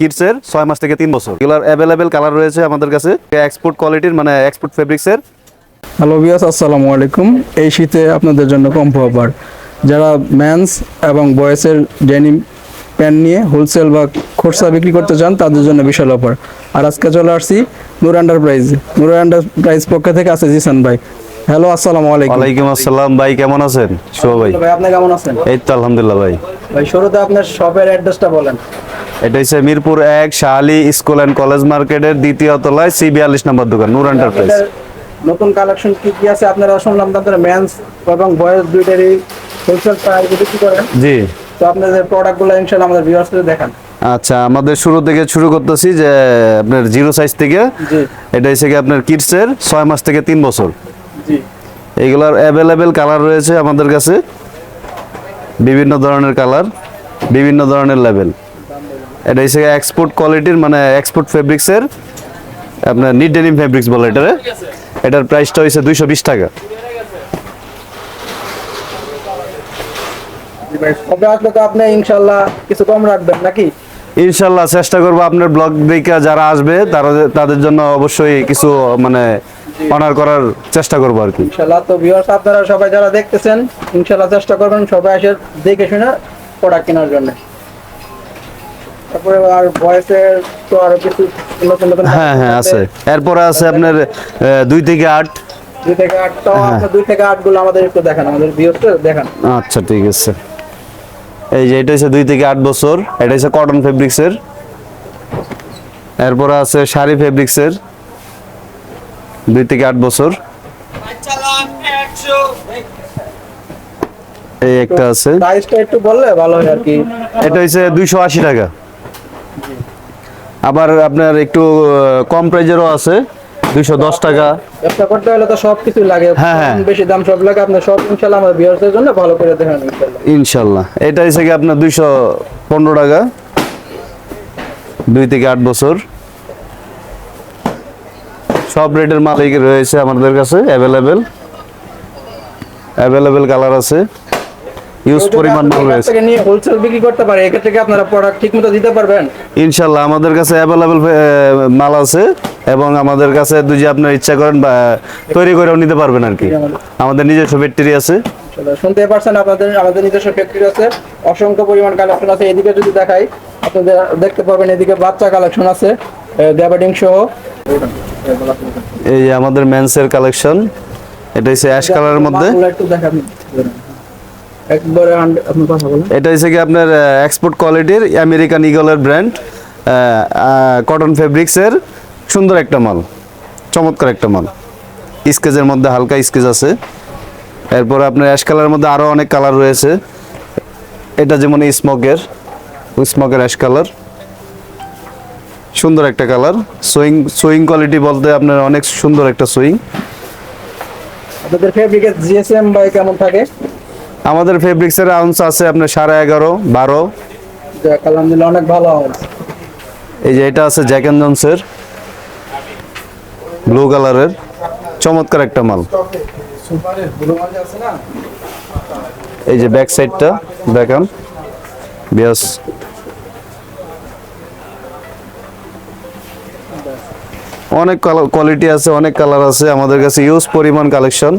কিডসের ছয় মাস থেকে তিন বছর। এগুলোর অ্যাভেলেবেল কালার রয়েছে আমাদের কাছে। এক্সপোর্ট কোয়ালিটির মানে এক্সপোর্ট ফেব্রিক্সের হ্যালো বিয়াস আসসালামু আলাইকুম। এই শীতে আপনাদের জন্য কম্পো অফার যারা ম্যানস এবং বয়েসের ডেনিম প্যান্ট নিয়ে হোলসেল বা খরচা বিক্রি করতে চান তাদের জন্য বিশাল অফার আর আজকে চলে আসছি নূর এন্টারপ্রাইজ নূর এন্টারপ্রাইজ পক্ষ থেকে আছে জিসান ভাই। হ্যালো আসসালামু আলাইকুম। ওয়ালাইকুম আসসালাম ভাই কেমন আছেন? শুভ ভাই। ভাই আপনি কেমন আছেন? এই তো আলহামদুলিল্লাহ ভাই। ভাই শুরুতে আপনার শপের অ্যাড্রেসটা বলেন। এটা হচ্ছে মিরপুর এক শাহালি স্কুল অ্যান্ড কলেজ মার্কেটের দ্বিতীয় তলায় সি বিয়াল্লিশ নম্বর দোকান নূর এন্টারপ্রাইজ নতুন কালেকশন কি কি আছে? আপনারা শুনলাম আপনারা মেন্স এবং বয়েস দুইটারই হোলসেল প্রাইস বিক্রি করেন। জি। তো আপনাদের প্রোডাক্টগুলো ইনশাআল্লাহ আমাদের ভিউয়ার্সদের দেখান। আচ্ছা আমাদের শুরু থেকে শুরু করতেছি যে আপনার জিরো সাইজ থেকে। জি। এটা হচ্ছে কি আপনার কিডসের ছয় মাস থেকে তিন বছর। জি। এইগুলোর অ্যাভেলেবেল কালার রয়েছে আমাদের কাছে। বিভিন্ন ধরনের কালার বিভিন্ন ধরনের লেভেল এটা হচ্ছে এক্সপোর্ট কোয়ালিটির মানে এক্সপোর্ট ফেব্রিক্সের আপনার নিট ডেনিম ফেব্রিক্স বলে এটারে। এটার প্রাইসটা হয়েছে দুইশো বিশ টাকা। আসলে তো আপনি ইনশাআল্লাহ কিছু কম রাখবেন নাকি? ইনশাল্লাহ চেষ্টা করব আপনার ব্লগ দেখে যারা আসবে তারা তাদের জন্য অবশ্যই কিছু মানে অনার করার চেষ্টা করব আর কি। ইনশাআল্লাহ তো ভিউয়ার্স আপনারা সবাই যারা দেখতেছেন ইনশাআল্লাহ চেষ্টা করবেন সবাই এসে দেখে শুনে প্রোডাক্ট কেনার জন্য। তারপরে আর ভয়েসের তো আরও কিছু নতুন নতুন হ্যাঁ হ্যাঁ আছে। এরপরে আছে আপনার দুই থেকে আট। দুই থেকে আট আপনার দুই থেকে আটগুলো আমাদের একটু দেখান আমাদের দেখান। আচ্ছা ঠিক আছে। এই যে এটা হচ্ছে দুই থেকে আট বছর এটা হচ্ছে কটন ফেব্রিক্সের এরপরে আছে শাড়ি ফেব্রিক্সের দুই থেকে আট বছর। এই একটা আছে। প্রাইসটা একটু বললে ভালো হয় আর কি। এটা হচ্ছে দুইশো আশি টাকা। আবার আপনার একটু কম প্রাইজেরও আছে দুইশো দশ টাকা। ব্যবসা করতে হলে তো সব কিছু লাগে। হ্যাঁ, হ্যাঁ। বেশি দাম সব লাগে আপনার সব আমাদের জন্য ভালো করে দেখান ইনশাল্লাহ। এটা হচ্ছে আপনার দুইশো পনেরো টাকা দুই থেকে আট বছর। সব রেটের মাল এই রয়েছে আমাদের কাছে অ্যাভেলেবেল অ্যাভেলেবেল কালার আছে। ইউজ পরিমাণ মাল রয়েছে। থেকে নিয়ে হোলসেল বিক্রি করতে পারে এক্ষেত্রে কি আপনারা প্রোডাক্ট ঠিক মতো দিতে পারবেন? ইনশাল্লাহ আমাদের কাছে অ্যাভেলেবেল মাল আছে এবং আমাদের কাছে যদি আপনার ইচ্ছা করেন বা তৈরি করেও নিতে পারবেন আর কি। আমাদের নিজস্ব ফ্যাক্টরি আছে। শুনতে পারছেন আপনাদের আমাদের নিজস্ব ফ্যাক্টরি আছে। অসংখ্য পরিমাণ কালেকশন আছে। এদিকে যদি দেখাই আপনাদের দেখতে পাবেন এদিকে বাচ্চা কালেকশন আছে গ্যাবার্ডিং সহ। এই আমাদের মেন্সের কালেকশন এটা হচ্ছে অ্যাশ কালারের মধ্যে। একটু দেখান। একবারে আপনি কথা বলেন। এটা হচ্ছে কি আপনার এক্সপোর্ট কোয়ালিটির আমেরিকান ইগলের ব্র্যান্ড কটন ফেব্রিক্সের সুন্দর একটা মাল চমৎকার একটা মাল। স্কেচের মধ্যে হালকা স্কেচ আছে। এরপরে আপনার অ্যাশ কালারের মধ্যে আরও অনেক কালার রয়েছে। এটা যেমন স্মোকের স্মোকের অ্যাশ কালার সুন্দর একটা কালার সুইং সুইং কোয়ালিটি বলতে আপনার অনেক সুন্দর একটা সুইং আপনাদের ফেব্রিকের জিএসএম বাই কেমন থাকে? আমাদের ফেব্রিক্সের আউন্স আছে আপনার সাড়ে এগারো বারো। আলহামদুলিল্লাহ অনেক ভালো এই যে এটা আছে জ্যাক অ্যান্ড জনসের ব্লু কালারের চমৎকার একটা মাল। এই যে ব্যাক সাইডটা দেখান ব্যাস অনেক কোয়ালিটি আছে অনেক কালার আছে। আমাদের কাছে ইউজ পরিমাণ কালেকশন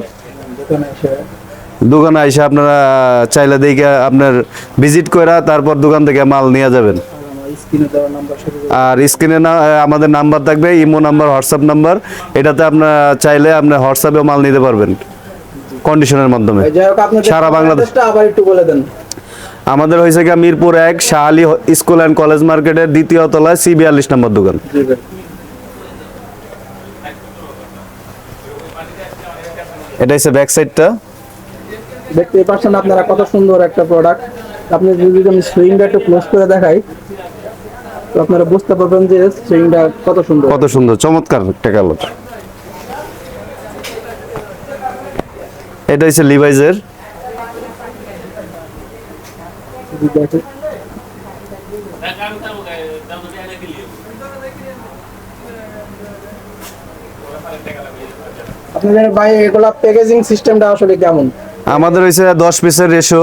দোকানে এসে আপনারা চাইলে দেখে আপনার ভিজিট করা তারপর দোকান থেকে মাল নিয়ে যাবেন। আর স্ক্রিনে না আমাদের নাম্বার থাকবে ইমো নাম্বার হোয়াটসঅ্যাপ নাম্বার এটাতে আপনার চাইলে আপনার হোয়াটসঅ্যাপে মাল নিতে পারবেন কন্ডিশনের মাধ্যমে। সারা বাংলাদেশ। আবার একটু বলে দেন। আমাদের হয়েছে কি মিরপুর এক শাহালি স্কুল অ্যান্ড কলেজ মার্কেটের দ্বিতীয় তলায় সি বিয়াল্লিশ নম্বর দোকান। এটা হচ্ছে ব্যাক সাইডটা দেখতেই পাচ্ছেন আপনারা কত সুন্দর একটা প্রোডাক্ট আপনি যদি আমি সুইংটা একটু ক্লোজ করে দেখাই তো আপনারা বুঝতে পারবেন যে সুইংটা কত সুন্দর। কত সুন্দর চমৎকার একটা কালার এটা হচ্ছে লিভাইজের আপনাদের ভাই এগুলা প্যাকেজিং সিস্টেমটা আসলে কেমন? আমাদের হয়েছে দশ পিসের রেশো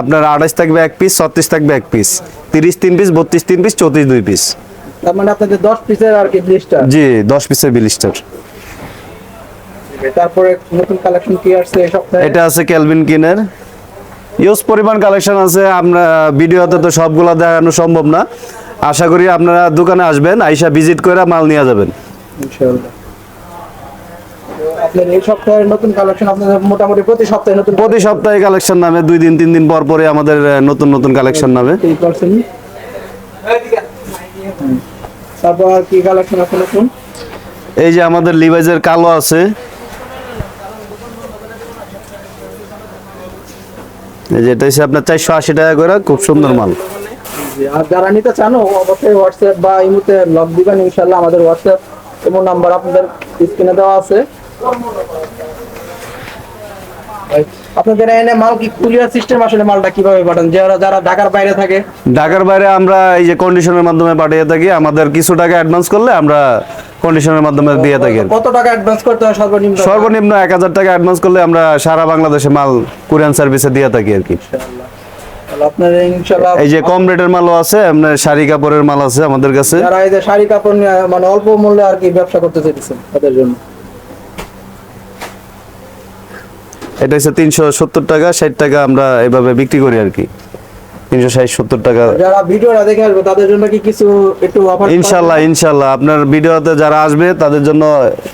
আপনার আঠাশ থাকবে এক পিস ছত্রিশ থাকবে এক পিস তিরিশ তিন পিস বত্রিশ তিন পিস চৌত্রিশ দুই পিস তার মানে আপনাদের দশ পিসের আর কি লিস্টটা জি দশ পিসের বিলিস্টার তারপরে নতুন কালেকশন কি আসছে এই সপ্তাহে? এটা আছে ক্যালভিন কিনের ইউজ পরিমাণ কালেকশন আছে আমরা ভিডিওতে তো সবগুলা দেখানো সম্ভব না। আশা করি আপনারা দোকানে আসবেন আইসা ভিজিট করে মাল নিয়ে যাবেন। ইনশাআল্লাহ। আপনার এই সপ্তাহের নতুন কালেকশন আপনাদের মোটামুটি প্রতি সপ্তাহে নতুন প্রতি সপ্তাহে কালেকশন নামে দুই দিন তিন দিন পর পরে আমাদের নতুন নতুন কালেকশন নামে। তারপর কি কালেকশন আছে নতুন? এই যে আমাদের লিভাইজের কালো আছে। এই যে এটা হচ্ছে আপনার চারশো আশি টাকা করে খুব সুন্দর মাল। আর যারা নিতে চান অবশ্যই হোয়াটসঅ্যাপ বা ইমুতে লগ দিবেন ইনশাআল্লাহ আমাদের হোয়াটসঅ্যাপ এমন নাম্বার আপনাদের স্ক্রিনে দেওয়া আছে। আপনাদের এনে মাল কি কুরিয়ার সিস্টেম আসলে মালটা কীভাবে পাঠান? যারা যারা ঢাকার বাইরে থাকে। ঢাকার বাইরে আমরা এই যে কন্ডিশনের মাধ্যমে পাঠিয়ে থাকি আমাদের কিছু টাকা অ্যাডভান্স করলে আমরা কন্ডিশনের মাধ্যমে দিয়ে থাকি। কত টাকা অ্যাডভান্স করতে হয় সর্বনিম্ন? সর্বনিম্ন এক হাজার টাকা অ্যাডভান্স করলে আমরা সারা বাংলাদেশে মাল কুরিয়ান সার্ভিসে দিয়ে থাকি আর কি। এই যে কম রেটের মালও আছে আপনার শাড়ি কাপড়ের মাল আছে আমাদের কাছে। যারা এই যে শাড়ি কাপড় মানে অল্প মূল্যে আর কি ব্যবসা করতে চাইতেছেন তাদের জন্য। এটা হচ্ছে তিনশো সত্তর টাকা ষাট টাকা আমরা এভাবে বিক্রি করি আর কি। তিনশো ষাট সত্তর টাকা। যারা ভিডিওটা দেখে আসবে তাদের জন্য কি কিছু একটু অফার ইনশাল্লাহ ইনশাল্লাহ। আপনার ভিডিওতে যারা আসবে তাদের জন্য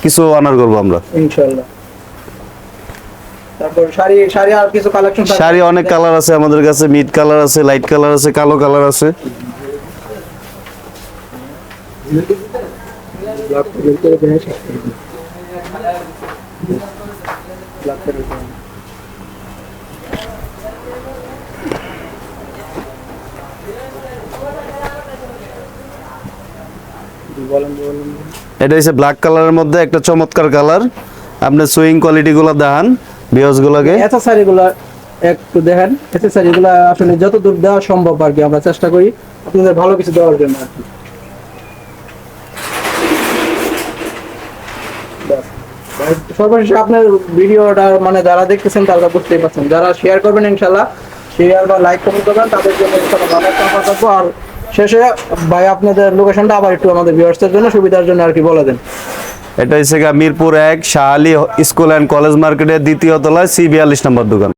কিছু অনার করব আমরা। শাড়ি অনেক কালার আছে আমাদের কাছে। মিড কালার আছে লাইট কালার আছে কালো কালার আছে। এটা হচ্ছে ব্ল্যাক কালারের মধ্যে একটা চমৎকার কালার আপনি সুইং কোয়ালিটি গুলো দেখান বিয়স গুলোকে। অ্যাকসেসরি গুলো একটু দেখেন অ্যাকসেসরি গুলো আসলে যত দূর দেওয়া সম্ভব আর কি আমরা চেষ্টা করি আপনাদের ভালো কিছু দেওয়ার জন্য আর কি। সর্বশেষে আপনার ভিডিওটা মানে যারা দেখতেছেন তারা বুঝতেই পারছেন। যারা শেয়ার করবেন ইনশাল্লাহ শেয়ার বা লাইক কমেন্ট করবেন তাদের জন্য ভালো একটা আর শেষে ভাই, আপনাদের লোকেশনটা আবার একটু আমাদের ভিউয়ার্সদের জন্য সুবিধার জন্য আর কি বলে দেন। এটা হচ্ছে মিরপুর এক শাহালি স্কুল অ্যান্ড কলেজ মার্কেটের দ্বিতীয় তলায় সি বিয়াল্লিশ নম্বর দোকান।